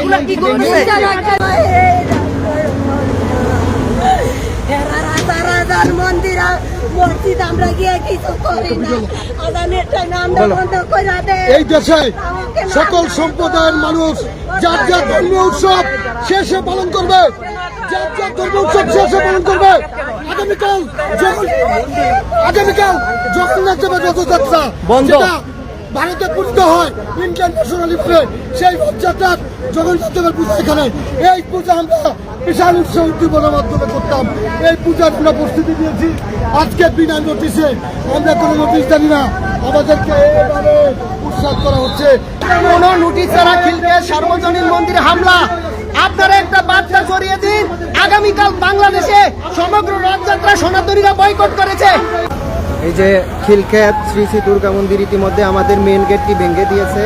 এগুলা কি করতেছে এরা হাজার হাজার মন্দির আর মসজিদ আমরা গিয়ে কিছু করি না আদানের টাইম আমরা বন্ধ করে দেয় এই দেশে সকল সম্প্রদায়ের মানুষ যার যার ধর্মীয় উৎসব শেষে পালন করবে। যার যার ধর্মীয় উৎসব শেষে পালন করবে। আগামীকাল যখন আগামীকাল জগন্নাথ দেবের রথযাত্রা বন্ধ। ভারতে পূজিত হয়। ইন্টারন্যাশনাল ইফে সেই রথযাত্রার জগন্নাথ দেবের পূজা এখানে এই পূজা আমরা বিশাল উৎসব উদ্দীপনার মাধ্যমে করতাম। এই পূজার আমরা প্রস্তুতি নিয়েছি। আজকে বিনা নোটিশে আমরা কোনো নোটিশ জানি না। আমাদেরকে এভাবে উৎসাহ করা হচ্ছে। কোন নোটিশ ছাড়া খিলবে সার্বজনীন মন্দিরে হামলা। আপনারা একটা বার্তা ছড়িয়ে দিন। আগামীকাল বাংলাদেশে সমগ্র রথযাত্রা সনাতনীরা বয়কট করেছে। এই যে খিলক্ষেত, শ্রী শ্রী দুর্গা মন্দির ইতিমধ্যে আমাদের মেন গেটটি ভেঙে দিয়েছে।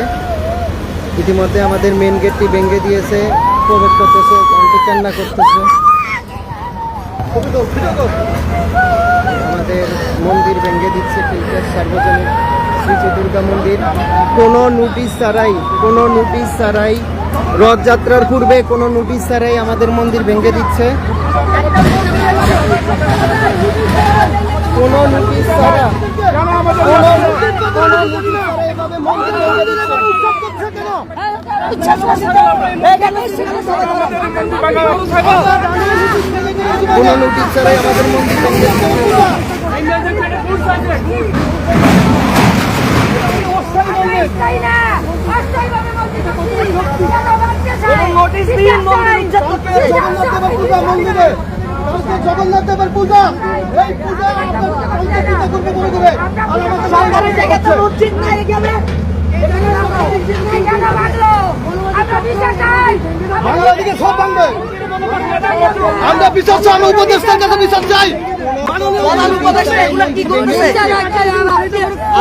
ইতিমধ্যে আমাদের মেন গেটটি ভেঙে দিয়েছে, প্রবেশ করতেছে কান্না করতেছে। আমাদের মন্দির ভেঙে দিচ্ছে খিলক্ষেত সার্বজনীন। শ্রী শ্রী দুর্গা মন্দির, কোনো নোটিশ ছাড়াই, কোনো নোটিশ ছাড়াই, রথযাত্রার পূর্বে কোনো নোটিশ ছাড়াই আমাদের মন্দির ভেঙে দিচ্ছে। কোনো নোটিশ ছাড়া কোনো কোনো নোটিশ ছাড়া এভাবে। কোনো নোটিশ ছাড়াই আমাদের মন্দির মন্দির জগন্নাথ দেবের পূজা। এই পূজা সরকারের তো নাই গেলে আমরা বিচার চাই আমরা উপদেষ্টার কাছে বিচার চাই।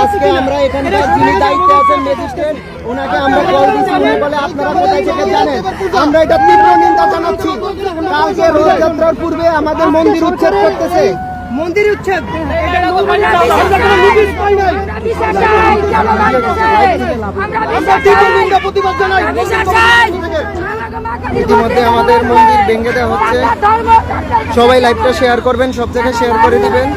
আজকে আমরা এখানকার যিনি দায়িত্বে আছেন ম্যাজিস্ট্রেট ওনাকে আমরা কল দিচ্ছি উনি বলে আপনারা কোথায় থেকে জানেন? আমরা এটা তীব্র নিন্দা জানাচ্ছি। কালকে রথযাত্রার পূর্বে আমাদের মন্দির উচ্ছেদ করতেছে। মন্দির উচ্ছেদ? ইতিমধ্যে আমাদের মন্দির ভেঙে দেওয়া হচ্ছে। সবাই লাইভটা শেয়ার করবেন সব জায়গায় শেয়ার করে দিবেন।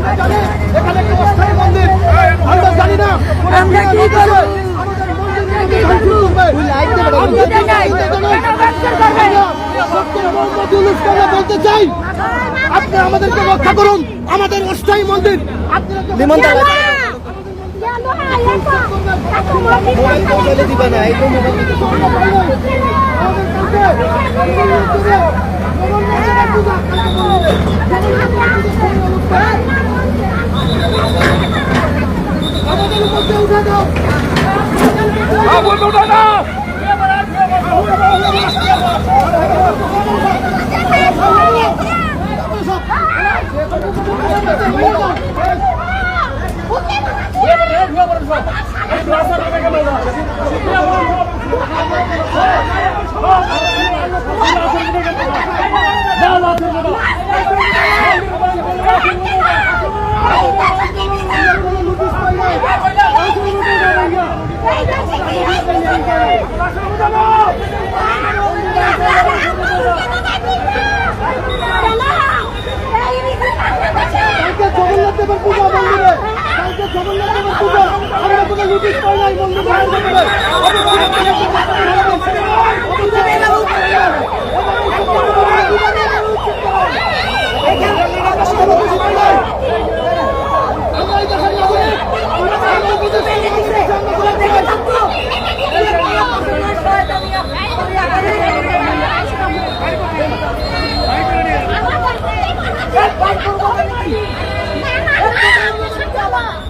আমরা জানি এখানে একটা অস্থায়ী মন্দির আমরা জানি না আমরা কি করব? বলতে চাই আপনি আমাদেরকে রক্ষা করুন আমাদের অস্থায়ী মন্দির লিমন Mama!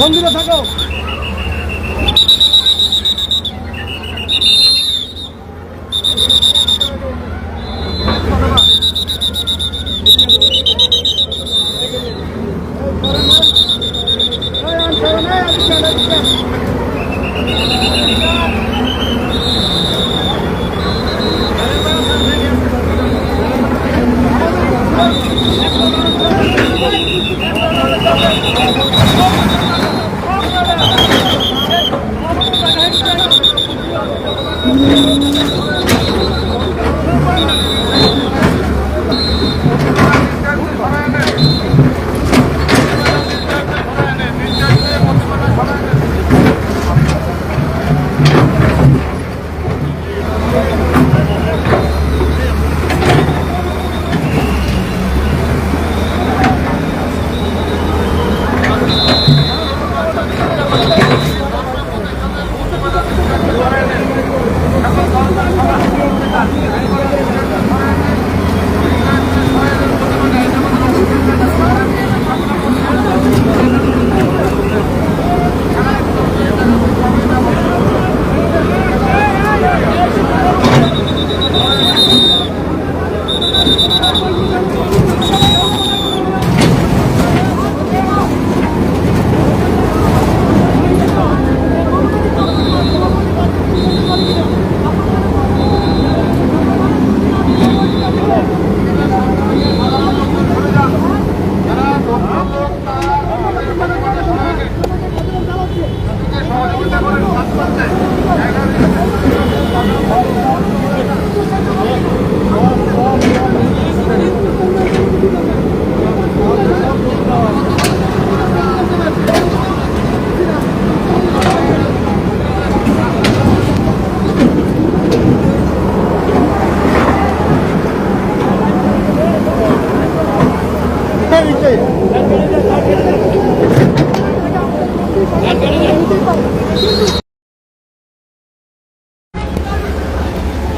মন্দির বন্ধ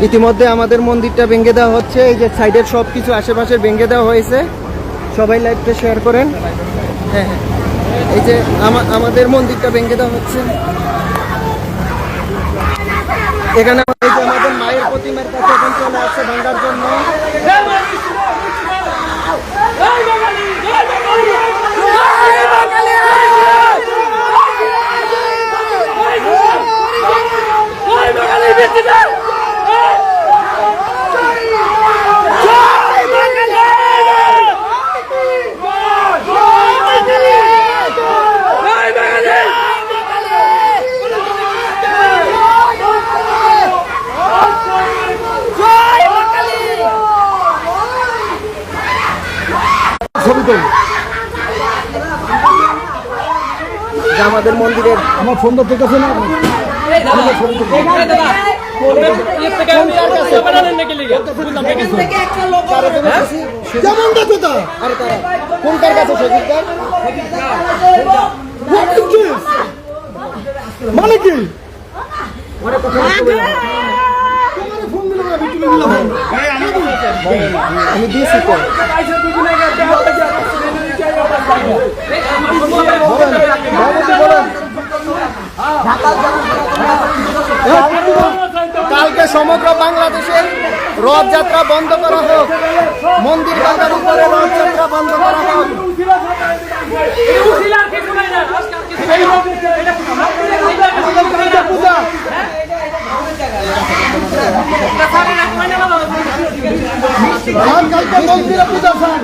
ইতিমধ্যে আমাদের মন্দিরটা ভেঙে দেওয়া হচ্ছে এই যে সাইডের সব কিছু আশেপাশে ভেঙে দেওয়া হয়েছে সবাই লাইভটা শেয়ার করেন হ্যাঁ হ্যাঁ এই যে আমা- আমাদের মন্দিরটা ভেঙে দেওয়া হচ্ছে এখানে আমাদের মায়ের প্রতিমার কাছে এখন চলে আসছে ভাঙার জন্য আমাদের মন্দিরের আমার ফোন তো ঠিক আছে না কোনটার কাছে সজিদার মানে কি। আমি দিয়েছি তো। কালকে সমগ্র বাংলাদেশের রথযাত্রা বন্ধ করা হোক মন্দির বাজার উপরে রথযাত্রা বন্ধ করা হোক আর কালকে মন্দিরে পূজা স্যার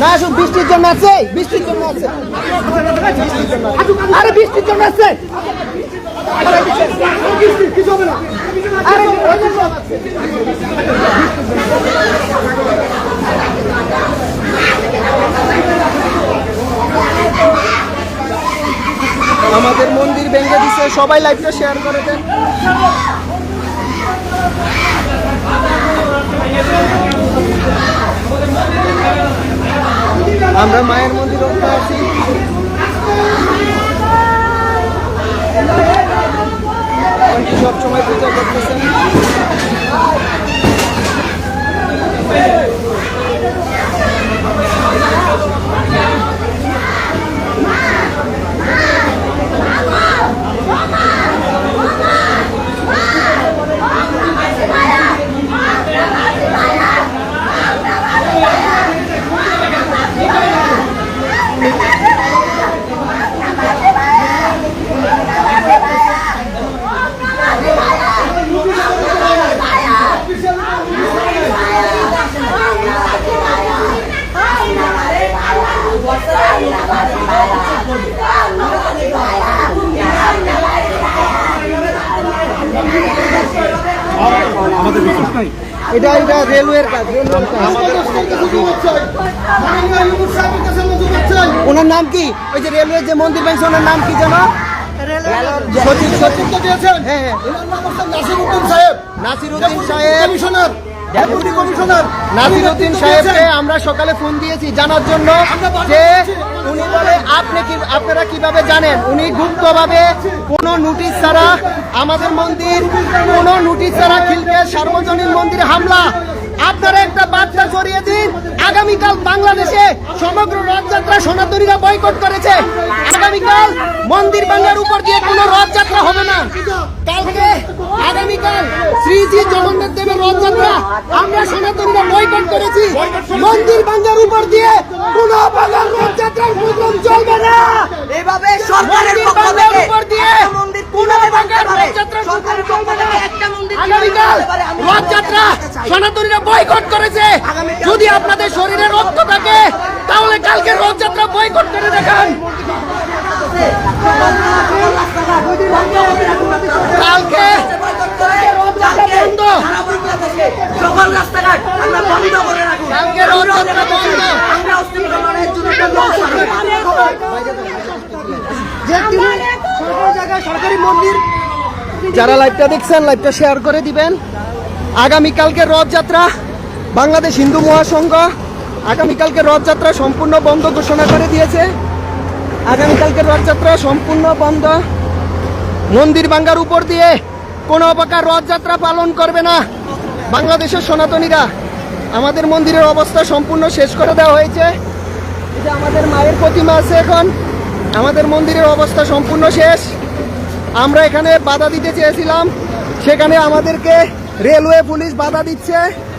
না শুধু বৃষ্টির জন্য আছে, বৃষ্টির জন্য আছে। আরে, বৃষ্টির জন্য আছে। আমাদের মন্দির ভেঙে দিছে, সবাই লাইভটা শেয়ার করে দেন। আমরা মায়ের মন্দির আছি সবসময় পূজা করতেছেন এটা এটা রেলওয়ের কাজ রেলওয়ের কাজ। আমাদের ইউনুস সাহেবের কাছে আমরা জবাব চাই ওনার নাম কি? ওই যে রেলওয়ের যে মন্দির পেয়েছে ওনার নাম কি জানো সচিব সচিব তো দিয়েছেন। হ্যাঁ হ্যাঁ। ওনার নাম হচ্ছে নাসিরউদ্দিন সাহেব। নাসিরউদ্দিন সাহেব। কমিশনার। ডেপুটি কমিশনার নাসিরউদ্দিন সাহেবকে আমরা সকালে ফোন দিয়েছি জানার জন্য যে উনি বলে আপনি কি আপনারা কীভাবে জানেন? উনি গুপ্তভাবে কোনো নোটিশ ছাড়া আমাদের মন্দির কোনো নোটিশ ছাড়া খিলকে সার্বজনীন মন্দিরে হামলা। আপনারা একটা বার্তা ছড়িয়ে দিন। আগামীকাল বাংলাদেশে সমগ্র রথযাত্রা সনাতনীরা বয়কট করেছে। আগামীকাল মন্দির বাংলার উপর দিয়ে কোনো রথযাত্রা হবে না। কালকে আগামীকাল শ্রী শ্রীজি জগন্নাথ দেবের রথযাত্রা আমরা সনাতনীরা বয়কট করেছি। মন্দির বাংলার উপর দিয়ে কোনো বাংলার রথযাত্রার প্রোগ্রাম চলবে না। এভাবে সরকারের উপর দিয়ে রথযাত্রা সনাতনীরা বয়কট করেছে। যদি আপনাদের শরীরে রক্ত থাকে তাহলে কালকে রথযাত্রা বয়কট করে দেখান। কালকে বন্ধ। সকল রাস্তাঘাট আমরা বন্ধ করে রাখুন। কালকে রথযাত্রা বন্ধ। আমরা অস্তিত্ব লড়াইয়ের জন্য সরকারি মন্দির যারা লাইভটা দেখছেন লাইভটা শেয়ার করে দিবেন। আগামীকালকে রথযাত্রা বাংলাদেশ হিন্দু মহাসংঘ আগামীকালকে রথযাত্রা সম্পূর্ণ বন্ধ ঘোষণা করে দিয়েছে। আগামীকালকে রথযাত্রা সম্পূর্ণ বন্ধ। মন্দির ভাঙ্গার উপর দিয়ে কোনো প্রকার রথযাত্রা পালন করবে না বাংলাদেশের সনাতনীরা। আমাদের মন্দিরের অবস্থা সম্পূর্ণ শেষ করে দেওয়া হয়েছে। যে আমাদের মায়ের প্রতিমা আছে এখন। আমাদের মন্দিরের অবস্থা সম্পূর্ণ শেষ। আমরা এখানে বাধা দিতে চেয়েছিলাম। সেখানে আমাদেরকে রেলওয়ে পুলিশ বাধা দিচ্ছে।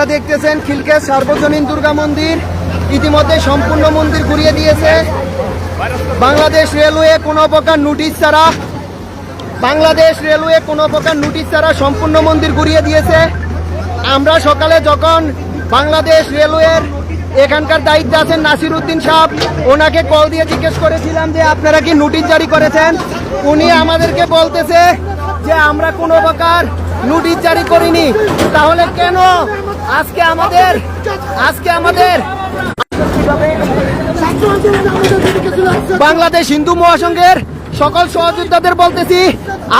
আপনারা দেখতেছেন খিলকেশ সার্বজনীন দুর্গা মন্দির। ইতিমধ্যে সম্পূর্ণ মন্দির ঘুরিয়ে দিয়েছে। বাংলাদেশ রেলওয়ে কোনো প্রকার নোটিশ ছাড়া, বাংলাদেশ রেলওয়ে কোনো প্রকার নোটিশ ছাড়া সম্পূর্ণ মন্দির ঘুরিয়ে দিয়েছে। আমরা সকালে যখন বাংলাদেশ রেলওয়ের এখানকার দায়িত্বে আছেন নাসির উদ্দিন সাহেব, ওনাকে কল দিয়ে জিজ্ঞেস করেছিলাম যে, আপনারা কি নোটিশ জারি করেছেন? উনি আমাদেরকে বলতেছে যে, আমরা কোনো প্রকার নোটিশ জারি করিনি। তাহলে কেন? আজকে আমাদের আজকে আমাদের বাংলাদেশ হিন্দু মহাসংঘের সকল সহযোদ্ধাদের বলতেছি,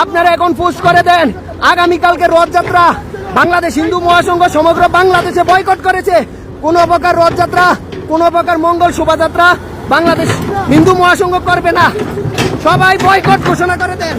আপনারা এখন পুশ করে দেন। আগামীকালকে রথযাত্রা। বাংলাদেশ হিন্দু মহাসংঘ সমগ্র বাংলাদেশে বয়কট করেছে। কোন প্রকার রথযাত্রা, কোন প্রকার মঙ্গল শোভাযাত্রা বাংলাদেশ হিন্দু মহাসংঘ করবে না। সবাই বয়কট ঘোষণা করে দেন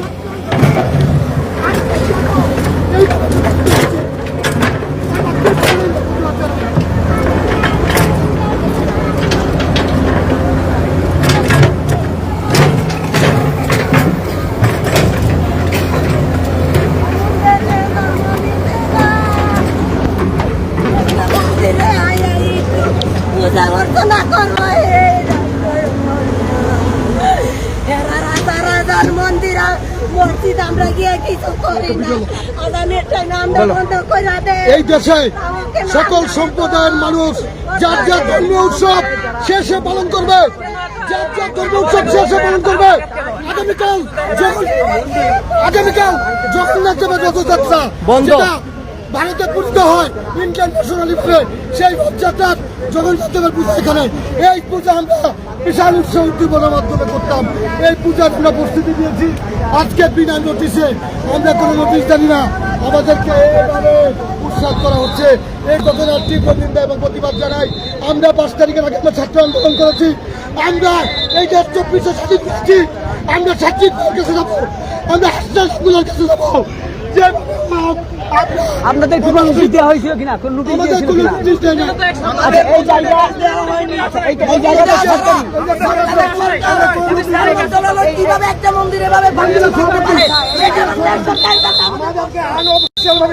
পূজা করতো না করব এই রাজার মন্দির মসজিদ আমরা গিয়ে কিছু করি না আদানের টাইম আমরা বন্ধ করে দেয় এই দেশে সকল সম্প্রদায়ের মানুষ যার যার ধর্মীয় উৎসব শেষে পালন করবে। যার যার ধর্মীয় উৎসব শেষে পালন করবে। আগামীকাল যখন আগামীকাল জগন্নাথ দেবের রথযাত্রা বন্ধ। যেটা ভারতে পূজিত হয় ইন্টারন্যাশনালি সেই রথযাত্রার জগন্নাথ দেবের পূজা এখানে এই পূজা আমরা বিশাল উৎসব উদ্দীপনার মাধ্যমে করতাম। এই পূজার আমরা প্রস্তুতি নিয়েছি। আজকে বিনা নোটিশে আমরা কোনো নোটিশ জানি না। আমাদেরকে এভাবে উৎসাহ করা হচ্ছে। এই ঘটনার তীব্র নিন্দা এবং প্রতিবাদ জানাই। আমরা পাঁচ তারিখের আগে আমরা ছাত্র আন্দোলন করেছি। আমরা এই দেশ চব্বিশে স্বাধীন আমরা ছাত্রীদের কাছে যাব। আমরা হাসপাতালগুলোর কাছে যাব। যে আপনাদের কোনো নোটিশ দেওয়া হয়েছিল কিনা? কোন নোটিশ দিয়েছিল কিনা আচ্ছা এই জায়গা এই এই জায়গাটা কীভাবে একটা মন্দির এভাবে ভাঙতে পারে? এটা আমাদের সরকার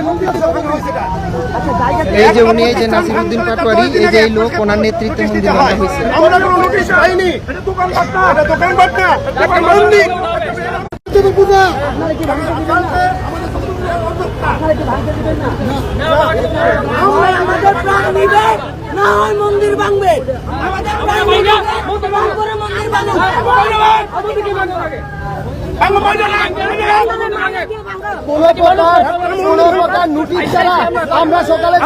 এই যে উনি এই যে নাসিরুদ্দিন পাটোয়ারি এই যে এই লোক ওনার নেতৃত্বে মন্দির বানা হয়েছে আমরা কোনো নোটিশ পাইনি এটা দোকানপাট না। এটা দোকানপাট না। একটা মন্দির। আমরা আমাদের প্রাণ নিবে না হয় মন্দির ভাঙবে আমাদের প্রাণ নিবে তারপরে মন্দির কোনো প্রকার কোনো প্রকার নোটিশ ছাড়া আমরা সকালে।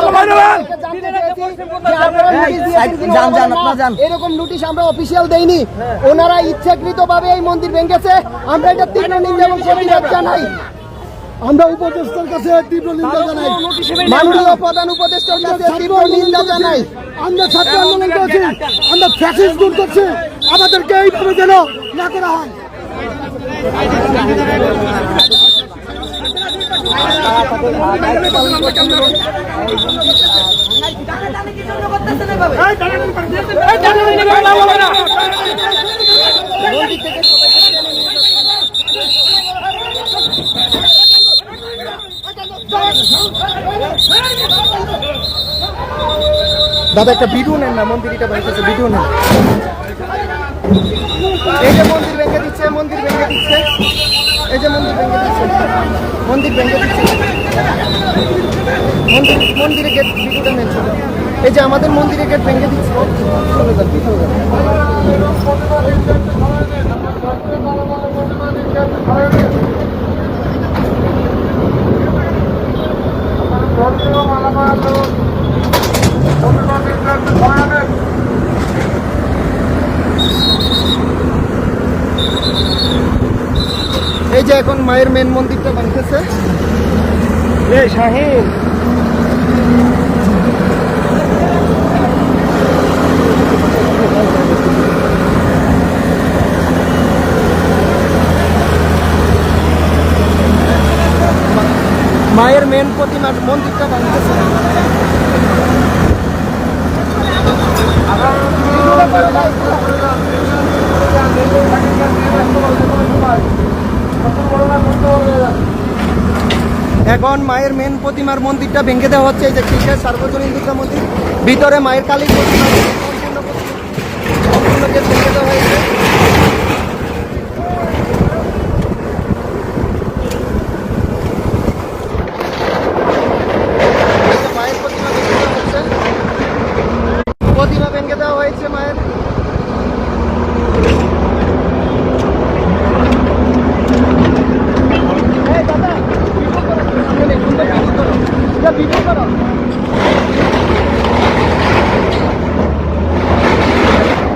এরকম নোটিশ আমরা অফিসিয়াল দেইনি ওনারা ইচ্ছাকৃত ভাবে এই মন্দির ভেঙেছে আমরা এটা তীব্র নিন্দা এবং জানাই আমরা উপদেষ্টার কাছে তীব্র নিন্দা জানাই মাননীয় প্রধান উপদেষ্টার কাছে তীব্র নিন্দা জানাই আমরা ছাত্র আন্দোলন করছি আমরা ফ্যাসিস্ট দূর করছি আমাদেরকে এইভাবে যেন না করা হয় দাদা, একটা ভিডিও নেন না মন্দির এটা ভেঙেছে ভিডিও নেন। এই যে মন্দির ভেঙে দিচ্ছে, মন্দির ভেঙে দিচ্ছে। এই যে মন্দির ভেঙে দিচ্ছে, মন্দির ভেঙে দিচ্ছে। মন্দির, মন্দিরে গেট ভিডিওটা নেন এই যে আমাদের মন্দিরে গেট ভেঙে দিচ্ছে, চলে যান পিছনে যান। এই যে এখন মায়ের মেন মন্দিরটা বানতেছে শাহিন। মায়ের মেন প্রতিমার মন্দিরটা বানতেছে এখন মায়ের মেন প্রতিমার মন্দিরটা ভেঙে দেওয়া হচ্ছে। এই যে খিলগাঁও সার্বজনীন দুর্গা মন্দির, ভিতরে মায়ের কালী প্রতিমা সম্পূর্ণ গেট ভেঙে দেওয়া হয়েছে। প্রতিমা ভেঙে দেওয়া হয়েছে মায়ের এই দাদা ভিডিও করো সামনে নেই সুন্দর ভিডিও করো এটা ভিডিও করো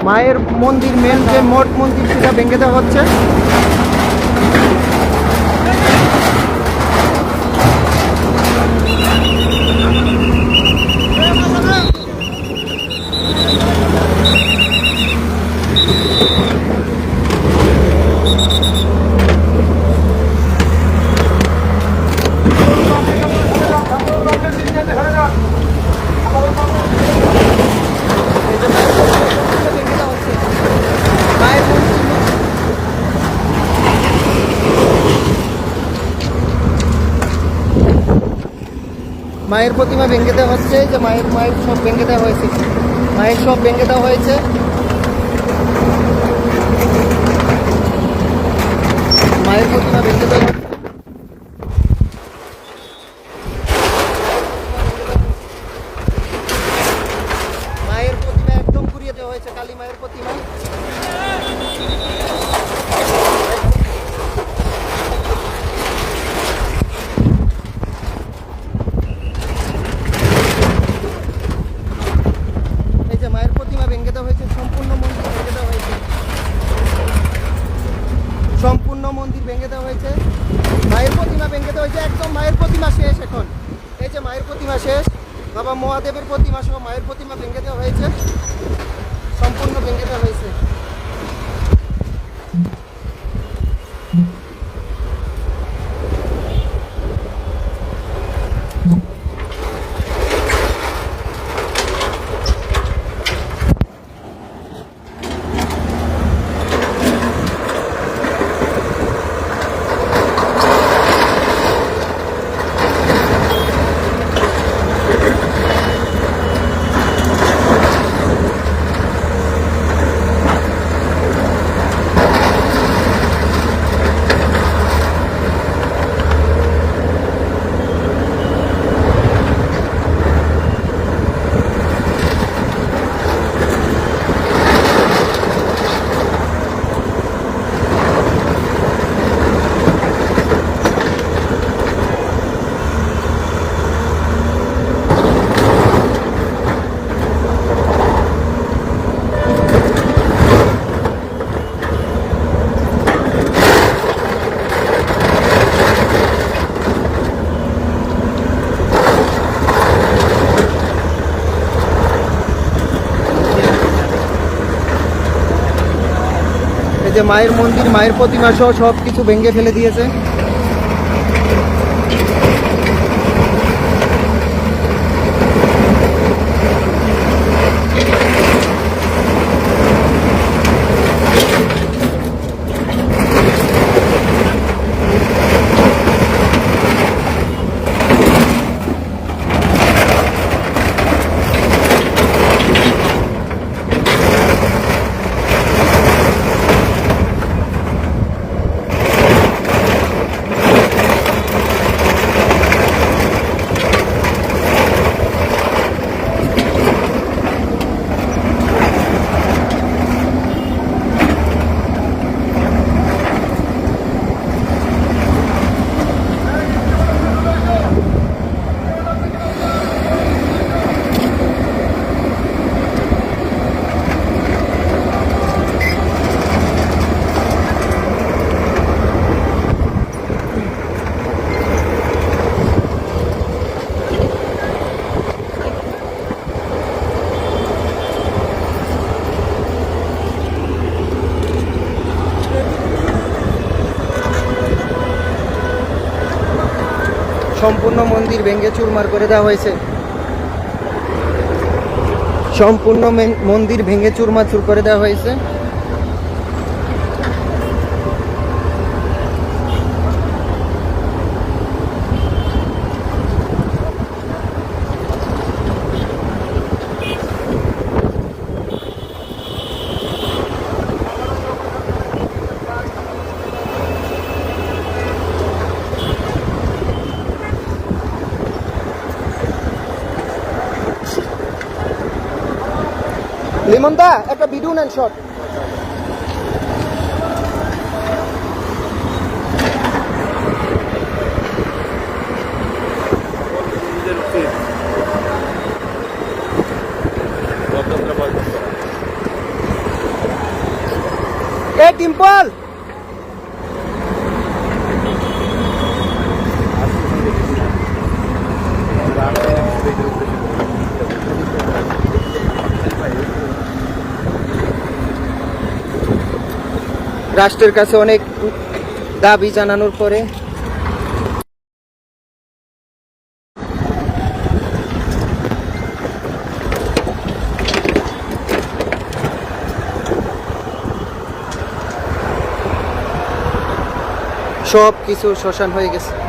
মায়ের মন্দির মেন যে মঠ মন্দির সেটা ভেঙে দেওয়া হচ্ছে মায়ের মন্দির মায়ের প্রতিমা ভেঙে দেওয়া হচ্ছে যে মায়ের মায়ের সব ভেঙে দেওয়া হয়েছে। মায়ের সব ভেঙে দেওয়া হয়েছে। মায়ের প্রতিমা ভেঙে দেওয়া হচ্ছে হয়েছে কালী মায়ের প্রতিমা এই যে মায়ের প্রতিমা ভেঙে দেওয়া হয়েছে সম্পূর্ণ মন্দির ভেঙে দেওয়া হয়েছে সম্পূর্ণ মন্দির ভেঙে দেওয়া হয়েছে মায়ের প্রতিমা ভেঙে দেওয়া হয়েছে একদম মায়ের প্রতিমা শেষ এখন এই যে মায়ের প্রতিমা শেষ বাবা মহাদেবের প্রতিমা সহ মায়ের প্রতিমা ভেঙে দেওয়া হয়েছে সম্পূর্ণ ভেঙে দেওয়া হয়েছে এই যে মায়ের মন্দির মায়ের প্রতিমা সহ সব কিছু ভেঙে ফেলে দিয়েছে। সম্পূর্ণ মন্দির ভেঙে চুরমার করে দেওয়া হয়েছে। সম্পূর্ণ মেন- মন্দির ভেঙে চুরমাচুর করে দেওয়া হয়েছে। লিমনদা একটা ভিডিও নেন শট এ টিম্পল রাষ্ট্রের কাছে অনেক দাবি জানানোর পরে সব কিছু শ্মশান হয়ে গেছে।